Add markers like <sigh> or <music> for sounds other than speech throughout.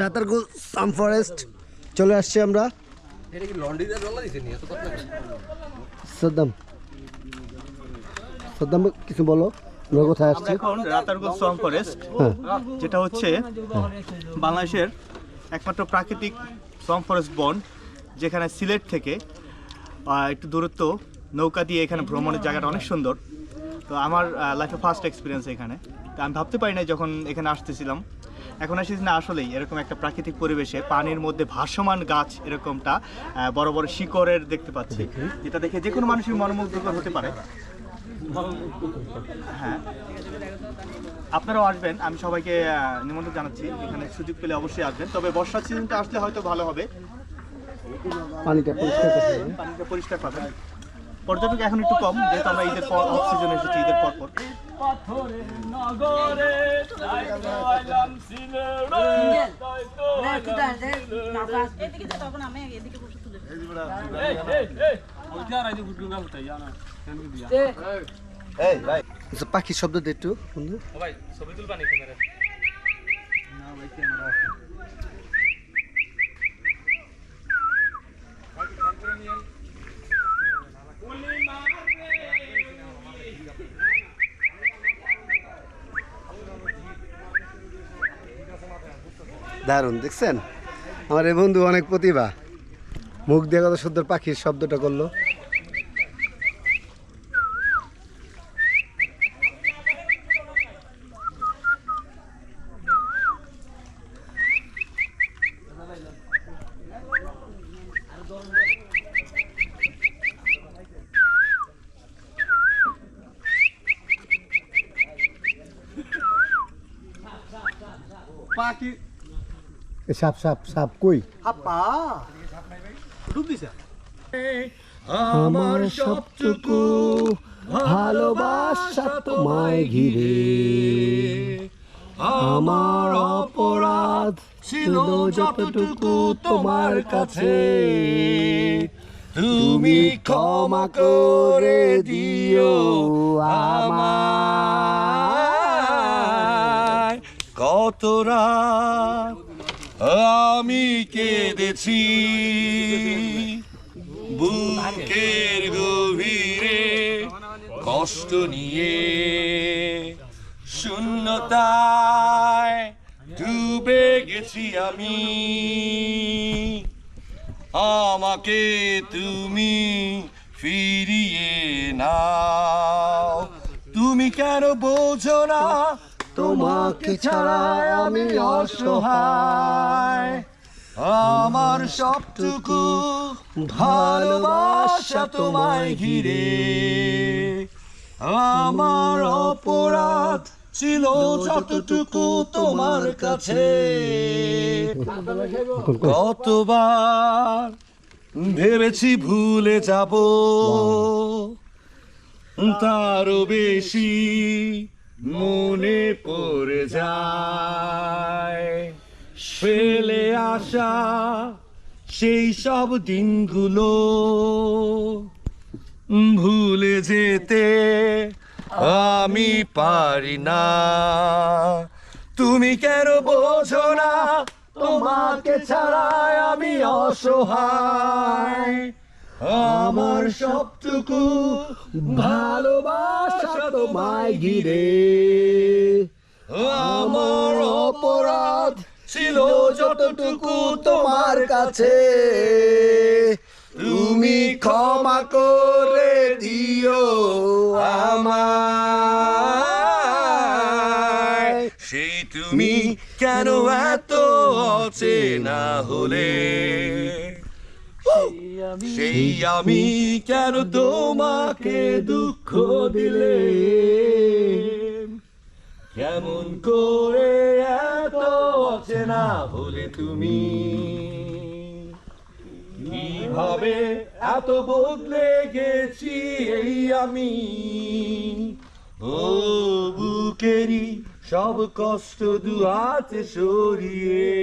রাতারগুল সাম forest চলে আসছি আমরা। সাদ্দাম। সাদ্দাম কিছু বলো আমরা কোথায় আসছি? এখন রাতারগুল সোয়াম ফরেস্ট হ্যাঁ। যেটা হচ্ছে বাংলাদেশের একমাত্র প্রাকৃতিক সোয়াম ফরেস্ট বন যেখানে সিলেট থেকে একটু দূরত্ব নৌকা দিয়ে এখানে ভ্রমণের জায়গাটা অনেক সুন্দর। তো আমার লাইফে ফার্স্ট এক্সপিরিয়েন্স এখানে। তো আমি ভাবতে পারি না যখন এখানে আসতেছিলাম। এখন আসিস না আসলেই এরকম একটা প্রাকৃতিক পরিবেশে পানির মধ্যে ভাসমান গাছ এরকমটা বড় বড় শিকড়ের দেখতে পাচ্ছি। যেটা দেখে যে কোনো মানুষের মনোমুগ্ধকর হতে পারে। হ্যাঁ। আপনারাও আসবেন আমি সবাইকে নিমন্ত্রণ জানাচ্ছি। এখানে সুযোগ পেলে অবশ্যই আসবেন। তবে বর্ষার সিজনটা আসলে হয়তো ভালো হবে। পানিটা পরিষ্কার হবে। পানিটা পরিষ্কার পাবেন পর্যটক এখন একটু কম যেহেতু আমরা ঈদের পর অফ সিজন এসেছি ঈদের পর পর। এদিকে যে তখন আমি এদিকে বসে তুলে আচ্ছা, পাখির শব্দ দে দারুণ দেখছেন? আমার এই বন্ধু অনেক প্রতিভা। মুখ দিয়ে কত সুন্দর পাখির শব্দটা করল পাখি এ সাপ সাপ সাপ কই? আমার সবটুকু ভালোবাসা তোমায় ঘিরে। আমার অপরাধ ছিল যতটুকু তোমার কাছে। তুমি ক্ষমা করে দিও আমায়। কত রাত আমি কেঁদেছি। বুকের গভীরে কষ্ট নিয়ে শূন্যতায় ডুবে গেছি আমি। আমাকে তুমি ফিরিয়ে নাও। তুমি কেন বোঝো না তোমাকে ছাড়া আমি অসহায়। আমার সবটুকু ভালোবাসা তোমায় ঘিরে। আমার অপরাধ ছিল যতটুকু তোমার কাছে। কতবার ভেবেছি ভুলে যাব, তারও বেশি মনে পড়ে যায়। ফেলে আসা সেই সব দিনগুলো। ভুলে যেতে আমি পারি না। তুমি কেন বোঝো না? তোমাকে ছাড়া আমি অসহায়। আমার সবটুকু ভালোবাসা তোমায় ঘিরে। আমার অপরাধ ছিল যতটুকু তোমার কাছে। তুমি ক্ষমা করে দিও আমায়। সেই তুমি কেন এত অচেনা হলে? সেই আমি কেন তোমাকে দুঃখ দিলে? কেমন করে এত অচেনা হলে তুমি? কীভাবে এত বদলে গেছি এই আমি? ও বুকেরই সব কষ্ট দুহাতে সরিয়ে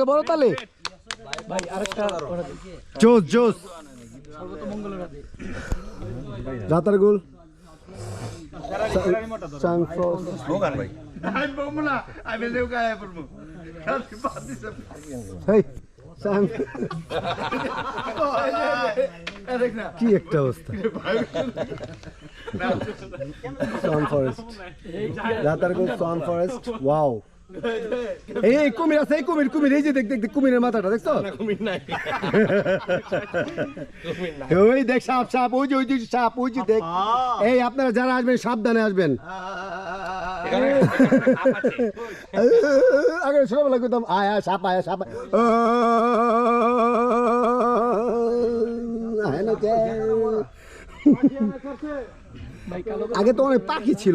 একটা বড় তালে জোস জোস। রাতার গোল। কি একটা অবস্থা। Son Forest. রাতার goal Son Forest. Wow. এই কুমির আছে এই কুমির কুমির এই যে দেখ দেখ কুমিরের মাথাটা দেখছ কুমির নাই ওই দেখ সাপ সাপ ওই যে ওই যে সাপ ওই যে দেখ এই আপনারা যারা আসবেন সাবধানে আসবেন আগে ছোটবেলা করতাম আয় আয় সাপ আয় সাপ আয়। না কে? আগে তো অনেক পাখি ছিল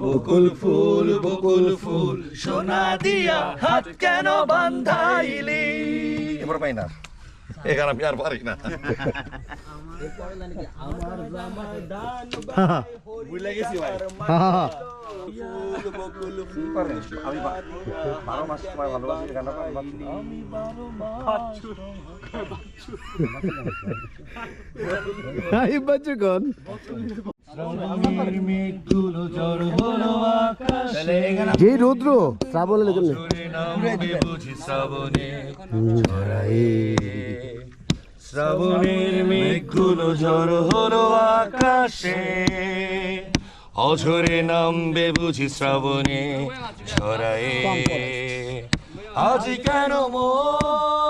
বকুল ফুল বকুল ফুল সোনা দিয়া হাত কেন বান্ধাইলি? এবার পাই না। এখানে আমি আর পারি না। বুঝলে গেছি ভাই। আমি বারো মাস ভালোবাসি হলো আকাশে যে রৌদ্র, শ্রাবণ লেগে শ্রাবণের মেঘগুলো ঝড় হলো আকাশে। অঝরে নামবে বুঝি শ্রাবণে ছড়ায়ে। আজ কেন মন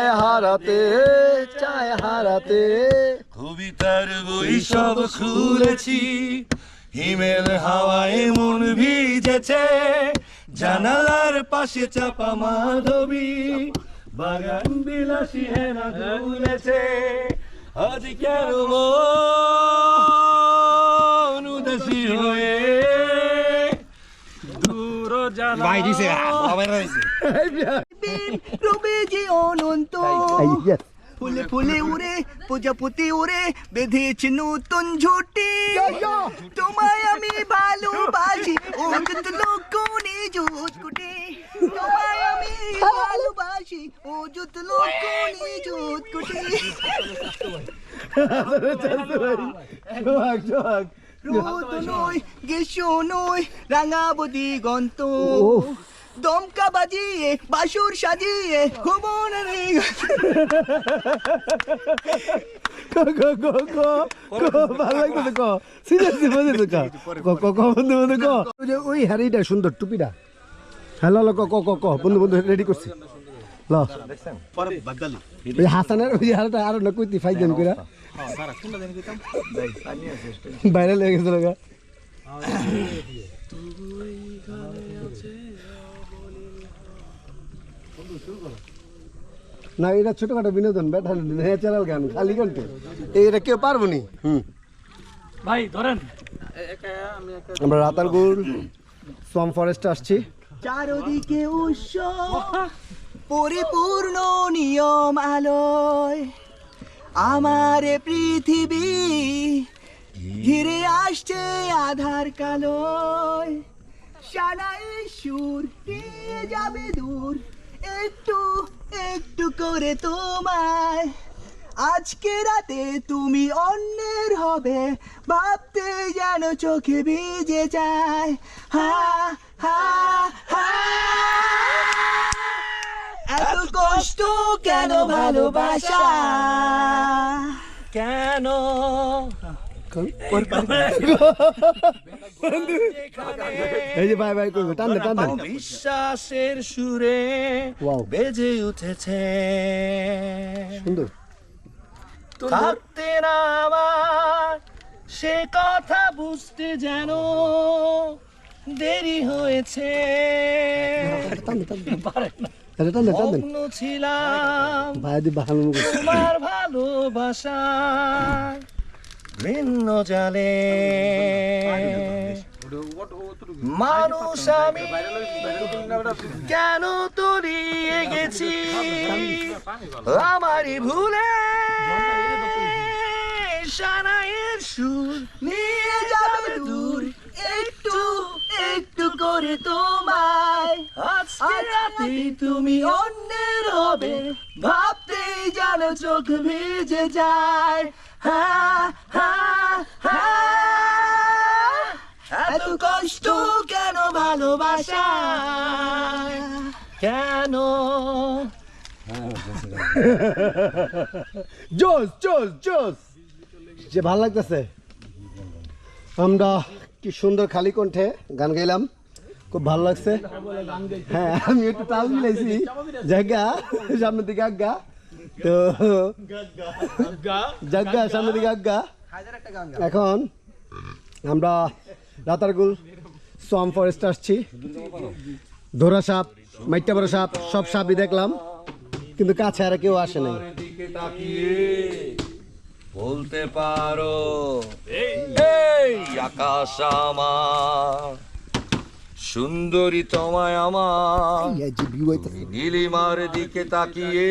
চায় হারাতে চায় হারাতে। কবিতার বই সব খুলেছি হিমেল হাওয়ায় মন ভিজেছে। জানালার পাশে চাপা মাধবী বাগান বিলাসী হেনা দুলেছে আজ কেন মন উদাসী হয়ে দূর জানা ভাই রবে যে অনন্ত। ফুলে ফুলে উড়ে প্রজাপতি উড়ে বেঁধেছে নতুন ঝুটি। তোমায় আমি ভালোবাসি ও যত লোক নিযুত কুটি। তোমায় আমি ভালোবাসি ও যত লোক নিযুত কুটি। সোহাগ, সোহাগ। রোদ নয় গেছো নয় রাঙাবতী গন্ত। দমকা বাজিয়ে বাসুর সাজিয়ে ক। ওই হাড়িটা সুন্দর টুপিটা। হ্যাঁ ল ল, ক ক ক ক। বন্ধু বন্ধু রেডি করছি। ল। পরে বাদালি ওই হাসানের ওই হাড়টা আরও না কইতি ফাইদেন কইরা। বাইরে লেগে গেছিল গা না এটা ছোটখাটো বিনোদন ব্যাটার ন্যাচারাল গান খালি কণ্ঠে এটা কেউ পারব নি? হুম। ভাই ধরেন। আমরা রাতারগুল সোয়াম ফরেস্টে আসছি। চারদিকে উৎস পরিপূর্ণ নিয়ম আলোয়। আমার পৃথিবী ঘিরে আসছে আধার কালোয়। সানাই সুর নিয়ে যাবে দূর? একটু একটু করে তোমায়। আজকে রাতে তুমি অন্যের হবে ভাবতে যেন চোখে ভিজে যায়। হা হা হা। এত কষ্ট কেন ভালোবাসা? কেন? <laughs> এই যে ভাই ভাই করবে টান টান বিশ্বাসের সুরে বেজে উঠেছে। সুন্দর। থাকতে না আমার সে কথা বুঝতে যেন দেরি হয়েছে। ছিলাম তোমার ভালোবাসায় ভিন্ন জালে মানুষ আমি কেন তলিয়ে গেছি আমারই ভুলে সানাইয়ের সুর নিয়ে যাবে দূর। একটু একটু করে তোমায়। আজকে রাতে তুমি অন্যের হবে। ভাবতেই যেন চোখ ভিজে যায়। এত কষ্ট কেন ভালোবাসা? কেন? জোস জোস জোস। যে ভালো লাগতেছে। আমরা কি সুন্দর খালি কণ্ঠে গান গাইলাম। খুব ভালো লাগছে। হ্যাঁ আমি একটু তাল মিলাইছি। জায়গা সামনের দিকে আজ্ঞা। তো জায়গা সামনের দিকে আজ্ঞা এখন আমরা রাতারগুল সোয়াম ফরেস্ট আসছি। ধরা সাপ মাইটা বড় সাপ সব সাপই দেখলাম। কিন্তু কাছে আর কেউ আসে নাই। তাকিয়ে বলতে পারো এই। আকাশ আমার সুন্দরী তোমায় আমার। নীলিমার দিকে তাকিয়ে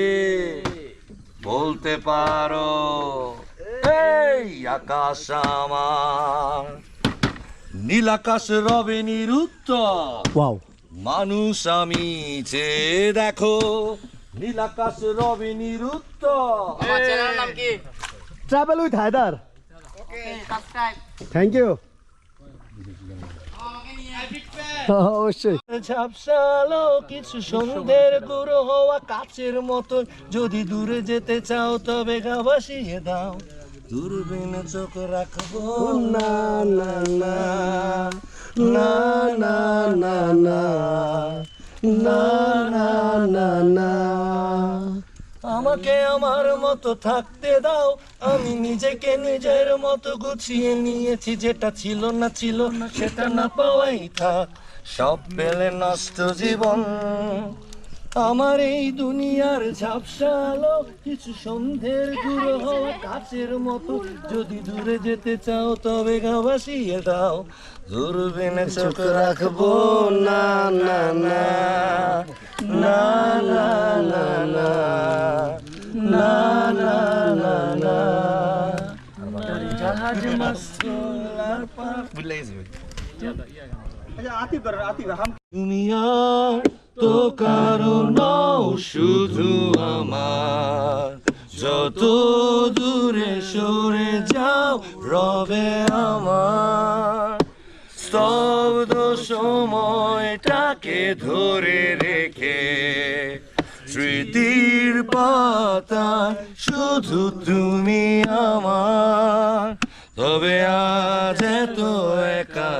বলতে পারো। এই আকাশ আমার নীল আকাশ রবে নিরুত্তর। ওয়াও। মানুষ আমি যে দেখো নীল আকাশ রবে নিরুত্তর। Travel with Haider thank you অবশ্যই ঝাপসালো কিছু সন্ধ্যের গুঁড়ো হওয়া কাচের মতন যদি দূরে যেতে চাও তবে গা ভাসিয়ে দাও দূরবীন চোখ রাখব না না না না না না না না না না না আমাকে আমার মতো থাকতে দাও আমি নিজেকে নিজের মতো গুছিয়ে নিয়েছি যেটা ছিল না ছিল না সেটা না পাওয়াই থাক সব পেলে নষ্ট জীবন আমার এই দুনিয়ার ঝাপসালো কিছু সন্ধ্যের দূর হওয়া কাছের মতো যদি দূরে যেতে চাও তবে গা ভাসিয়ে দাও দূরবীনে চোখ রাখব না না না না না না না না না না না জাহাজ তুমি আর তো কারও নাও, শুধু আমার। যত দূরে সরে যাও, রবে আমার। স্তব্ধ সময়টাকে ধরে রেখে, স্মৃতির পাতা শুধু তুমি আমার। তবে আজ এত একা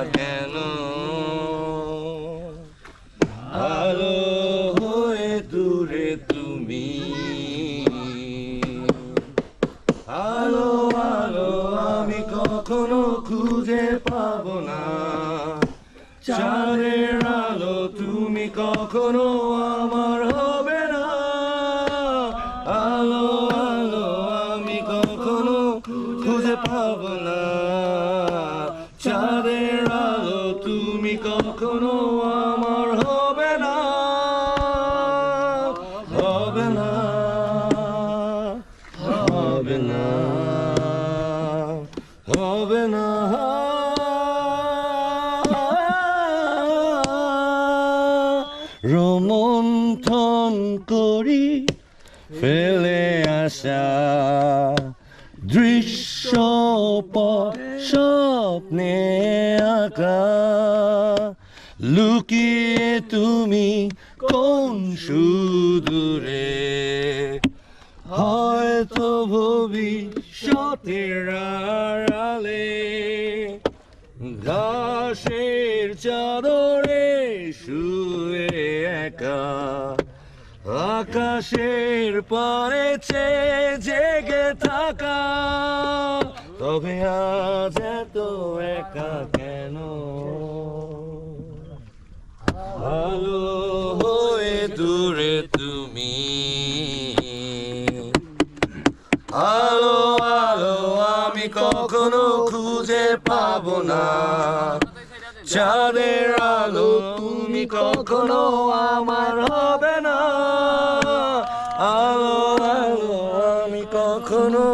চাঁদের আলো তুমি কখনো রোমন্থন করি ফেলে আসা দৃশ্য স্বপ্নে আঁকা। লুকিয়ে তুমি কোন সুদূরে? হয়তো ভবিষ্যতের আড়ালে ঘাসের চাদরে একা। আকাশের পারে চেয়ে জেগে থাকা। তবে আজ এত একা কেন? ভালো হয়ে দূরে তুমি। আলো আলো আমি কখনো খুঁজে পাবো না। চাঁদের আলো তুমি কখনো আমার হবে না। আলো আলো আমি কখনো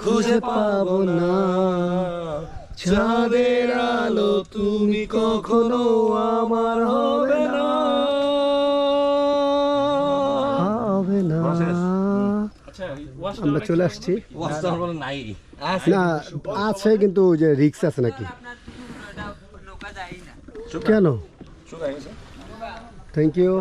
খুঁজে পাবো না। চাঁদের আলো তুমি কখনো আমার হবে না। হবে না। আমরা চলে আসছি। না আছে কিন্তু ওই যে রিক্স আছে নাকি? কেন থ্যাংক ইউ